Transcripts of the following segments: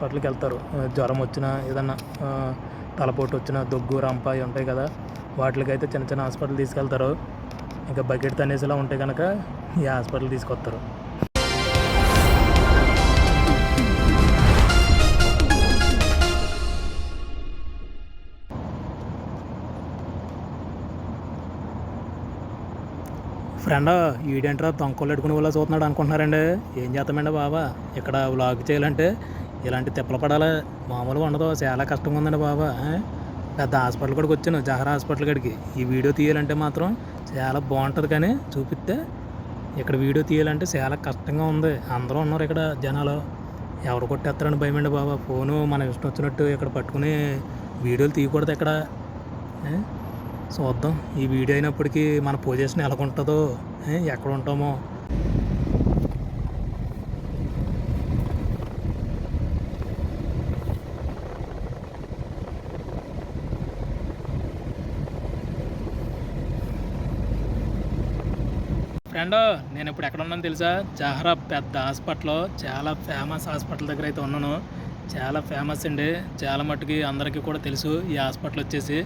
హాస్పిటల్కి వెళ్తారు. జ్వరం వచ్చినా ఏదన్నా తలపోటు వచ్చినా దగ్గు రంప అవి ఉంటాయి కదా వాటికి అయితే చిన్న చిన్న హాస్పిటల్ తీసుకెళ్తారు. ఇంకా బకెట్ తనేసిలా ఉంటే కనుక ఈ హాస్పిటల్ తీసుకొస్తారు. ఫ్రెండ్ ఈడేంట్రా తొంకలు పెట్టుకుని వాళ్ళ చూస్తున్నాడు అనుకుంటున్నారండి. ఏం చేస్తామండి బాబా ఇక్కడ వ్లాగ్ చేయాలంటే ఇలాంటి తిప్పలు పడాలి? మామూలుగా ఉండదు. చాలా కష్టంగా ఉందండి బాబా పెద్ద హాస్పిటల్ కాడికి వచ్చాను జహరా హాస్పిటల్ కాడికి. ఈ వీడియో తీయాలంటే మాత్రం చాలా బాగుంటుంది కానీ చూపిస్తే ఇక్కడ వీడియో తీయాలంటే చాలా కష్టంగా ఉంది. అందరూ ఉన్నారు ఇక్కడ జనాలు. ఎవరు కొట్టేస్తారని భయమండి బాబా. ఫోను మనం ఇష్టం వచ్చినట్టు ఇక్కడ పట్టుకుని వీడియోలు తీయకూడదు ఇక్కడ. చూద్దాం. ఈ వీడియో అయినప్పటికీ మన పొజిషన్ ఎలాగుంటుందో. ఉంటుందో ఎక్కడ ఉంటామో. ఫ్రెండ్ uh, నేను ఇప్పుడు ఎక్కడ ఉన్నాను తెలుసా? జహరా పెద్ద హాస్పిటల్ చాలా ఫేమస్ హాస్పిటల్ దగ్గర అయితే ఉన్నాను. చాలా ఫేమస్ అండి. చాలా మట్టుకి అందరికీ కూడా తెలుసు ఈ హాస్పిటల్ వచ్చేసి.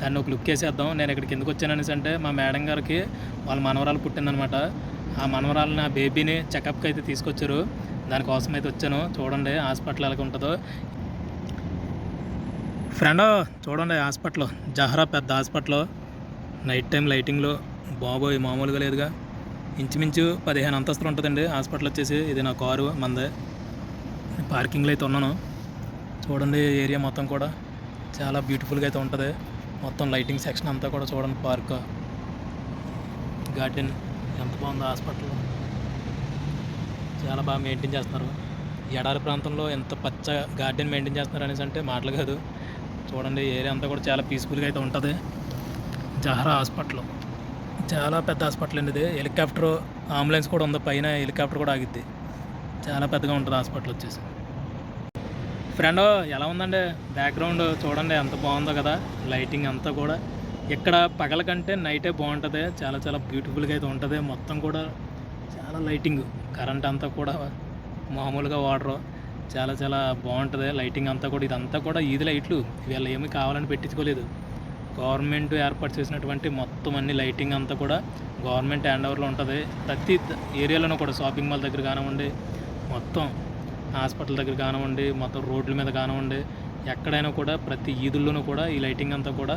దాన్ని ఒక లుక్ వేసేద్దాం. నేను ఇక్కడికి ఎందుకు వచ్చాను అనేసి అంటే మా మేడం గారికి వాళ్ళ మనవరాలు పుట్టిందనమాట. ఆ మనవరాలు నా బేబీని చెకప్కి అయితే తీసుకొచ్చారు. దానికోసం అయితే వచ్చాను. చూడండి హాస్పిటల్ ఎలా ఉంటుందో. ఫ్రెండ్ uh, చూడండి హాస్పిటల్. జహరా పెద్ద హాస్పిటల్. నైట్ టైం లైటింగ్లో. బాబోయ్ మామూలుగా లేదుగా. ఇంచుమించు పదిహేను అంతస్తులు ఉంటుందండి. హాస్పిటల్ వచ్చేసి ఇది నా కారు మందే. పార్కింగ్లో అయితే ఉన్నాను. చూడండి ఏరియా మొత్తం కూడా. చాలా బ్యూటిఫుల్గా అయితే ఉంటుంది. మొత్తం లైటింగ్ సెక్షన్ అంతా కూడా చూడండి పార్క్. గార్డెన్. ఎంత బాగుందో హాస్పిటల్. చాలా బాగా మెయింటైన్ చేస్తున్నారు. ఎడారి ప్రాంతంలో ఎంత పచ్చ గార్డెన్ మెయింటైన్ చేస్తున్నారు అనేసి అంటే మాటలు కాదు. చూడండి ఏరియా అంతా కూడా చాలా పీస్ఫుల్గా అయితే ఉంటుంది. జహరా హాస్పిటల్. చాలా పెద్ద హాస్పిటల్ అండి ఇది. హెలికాప్టర్ అంబులెన్స్ కూడా ఉంది. పైన హెలికాప్టర్ కూడా ఆగిద్ది. చాలా పెద్దగా ఉంటుంది హాస్పిటల్ వచ్చేసి. ఫ్రెండ్ ఎలా ఉందండి? బ్యాక్గ్రౌండ్ చూడండి ఎంత బాగుందో కదా. లైటింగ్ అంతా కూడా. ఇక్కడ పగల కంటే నైటే బాగుంటుంది. చాలా చాలా బ్యూటిఫుల్గా అయితే ఉంటుంది. మొత్తం కూడా చాలా లైటింగ్. కరెంట్ అంతా కూడా మామూలుగా వాడరు. చాలా చాలా బాగుంటుంది. లైటింగ్ అంతా కూడా. ఇదంతా కూడా ఈది లైట్లు. వీళ్ళు ఏమి కావాలని పెట్టించుకోలేదు. గవర్నమెంట్ ఏర్పాటు చేసినటువంటి మొత్తం అన్ని లైటింగ్ అంతా కూడా గవర్నమెంట్ హ్యాండ్ ఓవర్లో ఉంటుంది. ప్రతి ఏరియాలోనూ కూడా షాపింగ్ మాల్ దగ్గర కానివ్వండి మొత్తం హాస్పిటల్ దగ్గర కానివ్వండి మొత్తం రోడ్ల మీద కానివ్వండి ఎక్కడైనా కూడా ప్రతి ఈదుల్లోనూ కూడా ఈ లైటింగ్ అంతా కూడా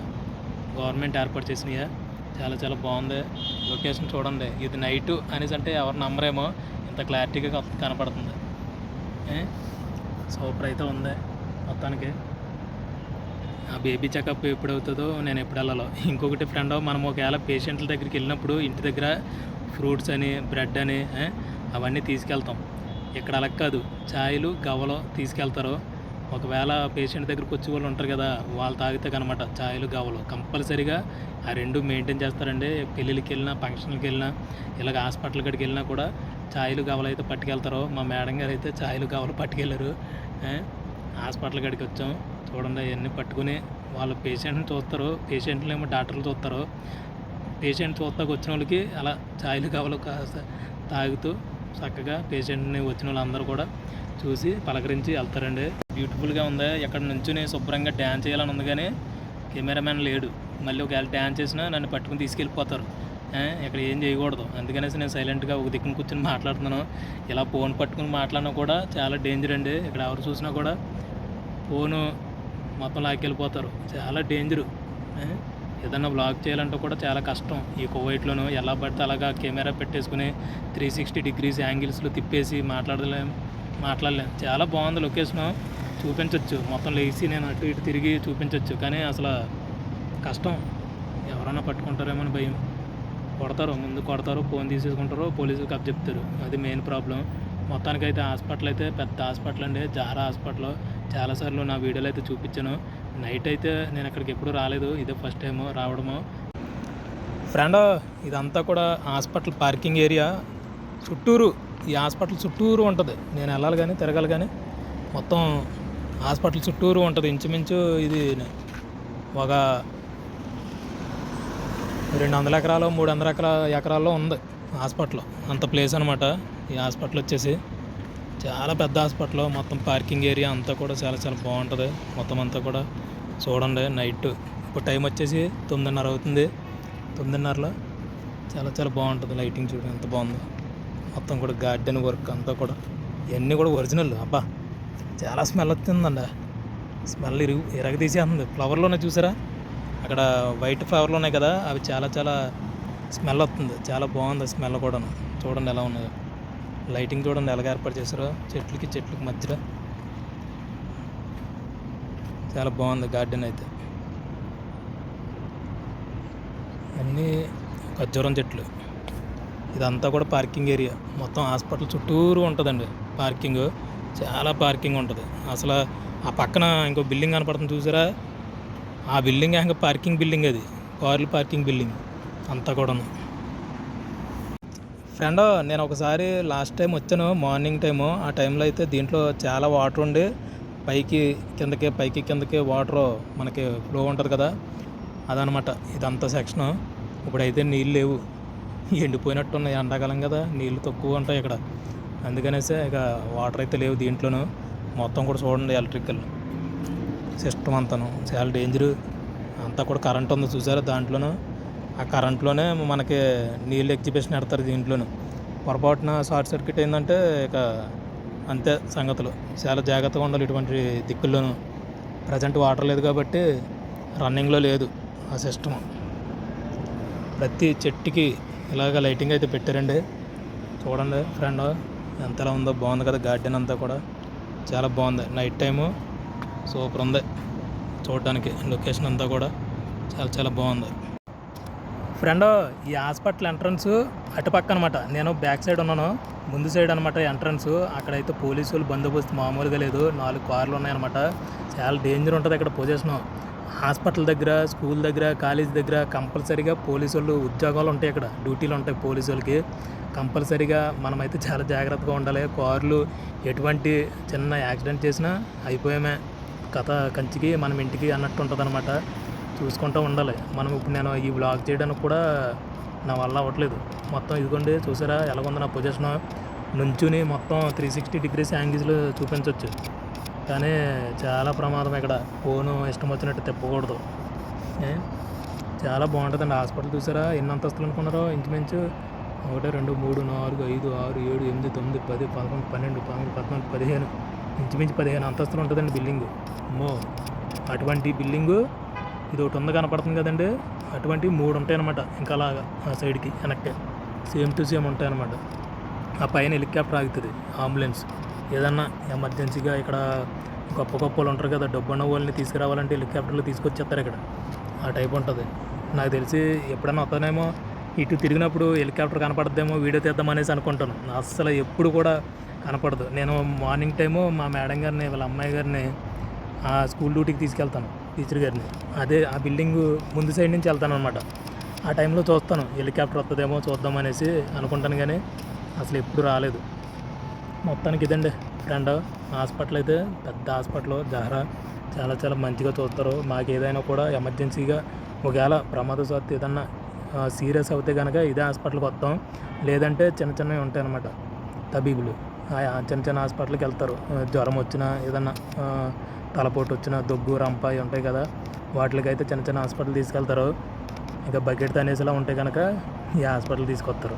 గవర్నమెంట్ ఏర్పాటు చేసినాయి. చాలా చాలా బాగుంది. లొకేషన్ చూడండి. ఇది నైట్ అనేసి అంటే ఎవరు నమ్మరేమో. ఇంత క్లారిటీగా కనపడుతుంది. సూపర్ అయితే ఉంది మొత్తానికి. ఆ బేబీ చెకప్ ఎప్పుడు అవుతుందో నేను ఎప్పుడు వెళ్ళాలో. ఇంకొకటి ఫ్రెండ్ మనం ఒకవేళ పేషెంట్ల దగ్గరికి వెళ్ళినప్పుడు ఇంటి దగ్గర ఫ్రూట్స్ అని బ్రెడ్ అని అవన్నీ తీసుకెళ్తాం. ఇక్కడ అలా కాదు. ఛాయలు గవ్వలు తీసుకెళ్తారు. ఒకవేళ పేషెంట్ దగ్గరికి వచ్చే వాళ్ళు ఉంటారు కదా వాళ్ళు తాగితే కనమాట ఛాయలు గవ్వలు. కంపల్సరీగా ఆ రెండు మెయింటైన్ చేస్తారండి. పెళ్ళిళ్ళకి వెళ్ళినా ఫంక్షన్కి వెళ్ళినా ఇలాగ హాస్పిటల్ కాడికి వెళ్ళినా కూడా ఛాయలు గవ్వలు అయితే పట్టుకెళ్తారు. మా మేడం గారు అయితే ఛాయలు గవ్వలు పట్టుకెళ్ళారు. హాస్పిటల్ కాడికి వచ్చాం. చూడండి అవన్నీ పట్టుకుని వాళ్ళ పేషెంట్ని చూస్తారు. పేషెంట్లు ఏమో డాక్టర్లు చూస్తారు. పేషెంట్ చూస్తాకు వచ్చిన వాళ్ళకి అలా ఛాయలు కావాలి కాస్త తాగుతూ చక్కగా పేషెంట్ని వచ్చిన వాళ్ళందరూ కూడా చూసి పలకరించి వెళ్తారండి. బ్యూటిఫుల్గా ఉంది. ఎక్కడ నుంచుని శుభ్రంగా డ్యాన్స్ చేయాలని ఉంది కానీ కెమెరామ్యాన్ లేడు. మళ్ళీ ఒకవేళ డ్యాన్స్ చేసినా నన్ను పట్టుకుని తీసుకెళ్ళిపోతారు. ఇక్కడ ఏం చేయకూడదు. అందుకనేసి నేను సైలెంట్గా ఒక దిక్కున కూర్చొని మాట్లాడుతున్నాను. ఇలా ఫోన్ పట్టుకుని మాట్లాడినా కూడా చాలా డేంజర్ అండి. ఇక్కడ ఎవరు చూసినా కూడా ఫోను మొత్తం లాక్కెళ్ళిపోతారు. చాలా డేంజరు. ఏదన్నా బ్లాగ్ చేయాలంటే కూడా చాలా కష్టం. ఈ కువైట్లోనూ ఎలా పడితే అలాగా కెమెరా పెట్టేసుకుని త్రీ సిక్స్టీ డిగ్రీస్ యాంగిల్స్లో తిప్పేసి మాట్లాడలేం మాట్లాడలేం. చాలా బాగుంది లొకేషను. చూపించవచ్చు మొత్తం లేచి నేను అటు ఇటు తిరిగి చూపించవచ్చు కానీ అసలు కష్టం. ఎవరన్నా పట్టుకుంటారేమో అని భయం. కొడతారు. ముందు కొడతారు. ఫోన్ తీసేసుకుంటారు. పోలీసులు కప్ చెప్తారు. అది మెయిన్ ప్రాబ్లం. మొత్తానికైతే హాస్పిటల్ అయితే పెద్ద హాస్పిటల్ అండి. జారా హాస్పిటల్. చాలాసార్లు నా వీడియోలో అయితే చూపించాను. నైట్ అయితే నేను అక్కడికి ఎప్పుడు రాలేదు. ఇదే ఫస్ట్ టైం రావడము. ఫ్రెండ్ ఇదంతా కూడా హాస్పిటల్ పార్కింగ్ ఏరియా. చుట్టూరు ఈ హాస్పిటల్ చుట్టూరు ఉంటుంది. నేను వెళ్ళాలి కానీ తిరగాలి కానీ మొత్తం హాస్పిటల్ చుట్టూరు ఉంటుంది. ఇంచుమించు ఇది ఒక రెండు వందల ఎకరాలు మూడు వందల ఎకరా ఎకరాల్లో ఉంది హాస్పిటల్. అంత ప్లేస్ అనమాట ఈ హాస్పిటల్ వచ్చేసి. చాలా పెద్ద హాస్పిటల్. మొత్తం పార్కింగ్ ఏరియా అంతా కూడా చాలా చాలా బాగుంటుంది. మొత్తం అంతా కూడా చూడండి నైట్ ఇప్పుడు టైం వచ్చేసి తొమ్మిదిన్నర అవుతుంది. తొమ్మిదిన్నరలో చాలా చాలా బాగుంటుంది లైటింగ్ చూడండి ఎంత బాగుందో. మొత్తం కూడా గార్డెన్ వర్క్ అంతా కూడా. ఇవన్నీ కూడా ఒరిజినల్ అబ్బా. చాలా స్మెల్ వచ్చిందండి స్మెల్ ఇరుగు ఇరగ తీసేస్తుంది. ఫ్లవర్లోనే చూసారా? అక్కడ వైట్ ఫ్లవర్లు ఉన్నాయి కదా అవి చాలా చాలా స్మెల్ వస్తుంది. చాలా బాగుంది స్మెల్ కూడా చూడండి ఎలా ఉన్నాయో. లైటింగ్ చూడండి ఎలాగ ఏర్పాటు చేశారో. చెట్లకి చెట్లకి మధ్యలో. చాలా బాగుంది గార్డెన్ అయితే. అన్నీ ఖర్జూరం చెట్లు. ఇదంతా కూడా పార్కింగ్ ఏరియా. మొత్తం హాస్పిటల్ చుట్టూరు ఉంటుందండి పార్కింగ్. చాలా పార్కింగ్ ఉంటుంది. అసలు ఆ పక్కన ఇంకో బిల్డింగ్ కనపడుతుంది చూసారా? ఆ బిల్డింగ్ ఇంకా పార్కింగ్ బిల్డింగ్ అది. కార్లు పార్కింగ్ బిల్డింగ్ అంతా కూడాను. ఫ్రెండ్ నేను ఒకసారి లాస్ట్ టైం వచ్చాను మార్నింగ్ టైము. ఆ టైంలో అయితే దీంట్లో చాలా వాటర్ ఉండి పైకి కిందకి పైకి కిందకి వాటర్ మనకి ఫ్లో ఉంటుంది కదా. అదనమాట ఇదంతా సెక్షను. ఇప్పుడైతే నీళ్ళు లేవు. ఎండిపోయినట్టు ఉన్నాయి ఎండాకాలం కదా నీళ్ళు తక్కువ ఉంటాయి ఇక్కడ. అందుకనేసే ఇక వాటర్ అయితే లేవు దీంట్లోనూ. మొత్తం కూడా చూడండి ఎలక్ట్రికల్ సిస్టమ్ అంతాను. చాలా డేంజరు. అంతా కూడా కరెంట్ ఉంది చూసారా దాంట్లోనూ? ఆ కరెంట్లోనే మనకి నీళ్ళు ఎగ్జిబిషన్ పెడతారు దీంట్లోనూ. పొరపాటున షార్ట్ సర్క్యూట్ అయిందంటే ఇక అంతే సంగతులు. చాలా జాగ్రత్తగా ఉండాలి ఇటువంటి దిక్కుల్లోనూ. ప్రజెంట్ వాటర్ లేదు కాబట్టి రన్నింగ్లో లేదు ఆ సిస్టమ్. ప్రతి చెట్టుకి ఇలాగ లైటింగ్ అయితే పెట్టారండి. చూడండి ఫ్రెండ్ ఎంతలా ఉందో బాగుంది కదా గార్డెన్ అంతా కూడా. చాలా బాగుంది. నైట్ టైము సూపర్ ఉంది. చూడడానికి లొకేషన్ అంతా కూడా చాలా చాలా బాగుంది. ఫ్రెండ్ ఈ హాస్పిటల్ ఎంట్రన్స్ అటుపక్క అనమాట నేను బ్యాక్ సైడ్ ఉన్నాను. ముందు సైడ్ అనమాట ఎంట్రన్స్. అక్కడైతే పోలీసులు బందోబస్తు మామూలుగా లేదు. నాలుగు కార్లు ఉన్నాయన్నమాట చాలా డేంజర్ ఉంటుంది అక్కడ పొజిషను హాస్పిటల్ దగ్గర స్కూల్ దగ్గర కాలేజ్ దగ్గర కంపల్సరీగా పోలీసు వాళ్ళు ఉద్యోగాలు ఉంటాయి ఇక్కడ డ్యూటీలు ఉంటాయి పోలీసు వాళ్ళకి కంపల్సరీగా మనమైతే చాలా జాగ్రత్తగా ఉండాలి. కార్లు ఎటువంటి చిన్న యాక్సిడెంట్ చేసినా అయిపోయామే. కథ కంచికి మనం ఇంటికి అన్నట్టు ఉంటుంది అనమాట చూసుకుంటూ ఉండాలి. మనం ఇప్పుడు నేను ఈ బ్లాగ్ చేయడానికి కూడా నా వల్ల అవ్వట్లేదు. మొత్తం ఇదిగోండి చూసారా? ఎలాగుంది నా పొజిషన్ నుంచుని మొత్తం త్రీ సిక్స్టీ డిగ్రీస్ యాంగిల్స్లో చూపించవచ్చు కానీ చాలా ప్రమాదం ఇక్కడ. ఫోను ఇష్టం వచ్చినట్టు తిప్పకూడదు. చాలా బాగుంటుందండి. హాస్పిటల్ చూసారా? ఎన్ని అంతస్తులు అనుకున్నారో? ఇంచుమించు ఒకటి రెండు మూడు నాలుగు ఐదు ఆరు ఏడు ఎనిమిది తొమ్మిది పది పదకొండు పన్నెండు పదమూడు పద్నాలుగు పదిహేను. ఇంచుమించు పదిహేను అంతస్తులు ఉంటుందండి బిల్డింగ్. అమ్మో! అటువంటి బిల్డింగు ఇది ఒకటి ఉంది కనపడుతుంది కదండి. అటువంటి మూడు ఉంటాయి అన్నమాట ఇంకా అలాగా ఆ సైడ్కి వెనక్కి. సేమ్ టు సేమ్ ఉంటాయన్నమాట. ఆ పైన హెలికాప్టర్ ఆగుతుంది అంబులెన్స్. ఏదన్నా ఎమర్జెన్సీగా ఇక్కడ గొప్ప గొప్ప వాళ్ళు ఉంటారు కదా డబ్బు ఉన్న వాళ్ళని తీసుకురావాలంటే హెలికాప్టర్లో తీసుకొచ్చేస్తారు ఇక్కడ. ఆ టైప్ ఉంటుంది. నాకు తెలిసి ఎప్పుడైనా వస్తానేమో ఇటు తిరిగినప్పుడు హెలికాప్టర్ కనపడద్దేమో వీడియో తీద్దామనేసి అనుకుంటాను. అస్సలు ఎప్పుడు కూడా కనపడదు. నేను మార్నింగ్ టైము మా మేడం గారిని వాళ్ళ అమ్మాయి గారిని ఆ స్కూల్ డ్యూటీకి తీసుకెళ్తాను. టీచర్ గారిని. అదే ఆ బిల్డింగ్ ముందు సైడ్ నుంచి వెళ్తాను అనమాట ఆ టైంలో చూస్తాను హెలికాప్టర్ వస్తుందేమో చూద్దాం అనేసి అనుకుంటాను కానీ అసలు ఎప్పుడు రాలేదు. మొత్తానికి ఇదండి ఫ్రెండ్. హాస్పిటల్ అయితే పెద్ద హాస్పిటల్ జహరా. చాలా చాలా మంచిగా చూస్తారు. మాకు ఏదైనా కూడా ఎమర్జెన్సీగా ఒకవేళ ప్రమాదశాత్తు ఏదన్నా సీరియస్ అవుతే కనుక ఇదే హాస్పిటల్కి వస్తాం. లేదంటే చిన్న చిన్నవి ఉంటాయి అన్నమాట. తబీబులు. ఆ చిన్న చిన్న హాస్పిటల్కి వెళ్తారు. జ్వరం వచ్చినా ఏదన్నా తలపోటు వచ్చిన దగ్గు రంప ఉంటాయి కదా వాటికి అయితే చిన్న చిన్న హాస్పిటల్ తీసుకెళ్తారు. ఇంకా బకెట్ తనేసిలా ఉంటే కనుక ఈ హాస్పిటల్ తీసుకొస్తారు.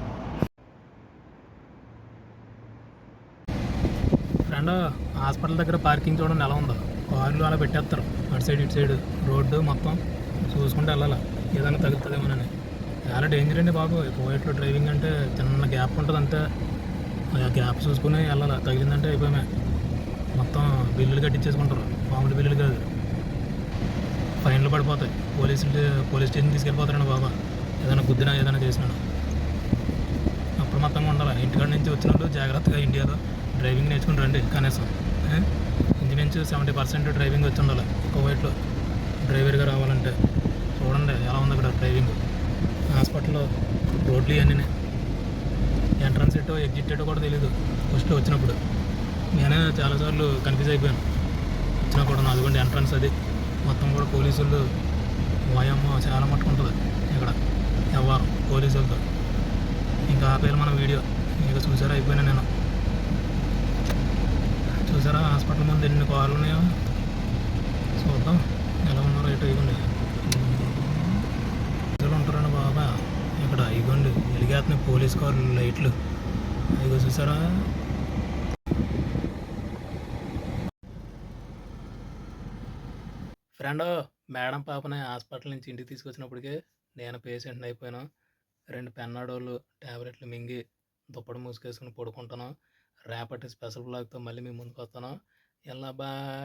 ఫ్రెండ్ హాస్పిటల్ దగ్గర పార్కింగ్ చూడండి ఎలా ఉందో? కార్లు అలా పెట్టేస్తారు. అటు సైడ్ ఇటు సైడ్ రోడ్డు మొత్తం చూసుకుంటే వెళ్ళాలి? ఏదైనా తగులుతుందేమోనని. చాలా డేంజర్ అండి బాబు. పోయేట్లో డ్రైవింగ్ అంటే చిన్న గ్యాప్ ఉంటుంది అంతే ఆ గ్యాప్ చూసుకుని వెళ్ళాలి? తగిలిందంటే అయిపోయామే. మొత్తం బిల్లులు కట్టించేసుకుంటారు. మామూలు బిల్లులు కాదు. ఫైన్లు పడిపోతాయి. పోలీసులు పోలీస్ స్టేషన్ తీసుకెళ్ళిపోతారండి బాబా. ఏదైనా గుద్దినా ఏదైనా చేసినాడు అప్రమత్తంగా ఉండాలి? ఇంటికాడ నుంచి వచ్చిన వాళ్ళు జాగ్రత్తగా ఇండియాలో డ్రైవింగ్ నేర్చుకుని రండి కనీసం. ఇంచుమించు సెవెంటీ పర్సెంట్ డ్రైవింగ్ వచ్చి ఉండాలి? కోవైట్లో డ్రైవర్గా రావాలంటే. చూడండి ఎలా ఉంది అక్కడ డ్రైవింగ్. హాస్పిటల్లో రోడ్లు ఇవన్నీ ఎంట్రన్స్ ఎటో ఎగ్జిట్ ఎటో కూడా తెలియదు ఫస్ట్ వచ్చినప్పుడు. నేనే చాలాసార్లు కన్ఫ్యూజ్ అయిపోయాను. వచ్చినా కూడా అదిగోండి ఎంట్రన్స్ అది. మొత్తం కూడా పోలీసులు వాయమ్మ చాలా మట్టుకుంటుంది ఇక్కడ వ్యవహారం పోలీసులతో. ఇంకా ఆపేయాలి మన వీడియో. ఇక చూసారా? అయిపోయినా నేను. చూసారా? హాస్పిటల్ ముందు ఎన్ని కార్లు ఉన్నాయో? చూద్దాం. ఎలా ఉన్నారో ఇటు ఇవ్వండి. ప్రజలు ఉంటారండి బాబా. ఇక్కడ ఇగోండి వెలిగేస్తున్నాయి పోలీస్ కార్లు లైట్లు. ఇగో చూసారా? ఫ్రెండ్ మేడం పాపని హాస్పిటల్ నుంచి ఇంటికి తీసుకొచ్చినప్పటికే నేను పేషెంట్ని అయిపోయాను. రెండు పెన్నాడోళ్ళు ట్యాబ్లెట్లు మింగి దుప్పటి మూసుకేసుకుని పడుకుంటాను. రేపటి స్పెషల్ బ్లాగ్తో మళ్ళీ మీ ముందుకు వస్తాను ఎలా బాయ్.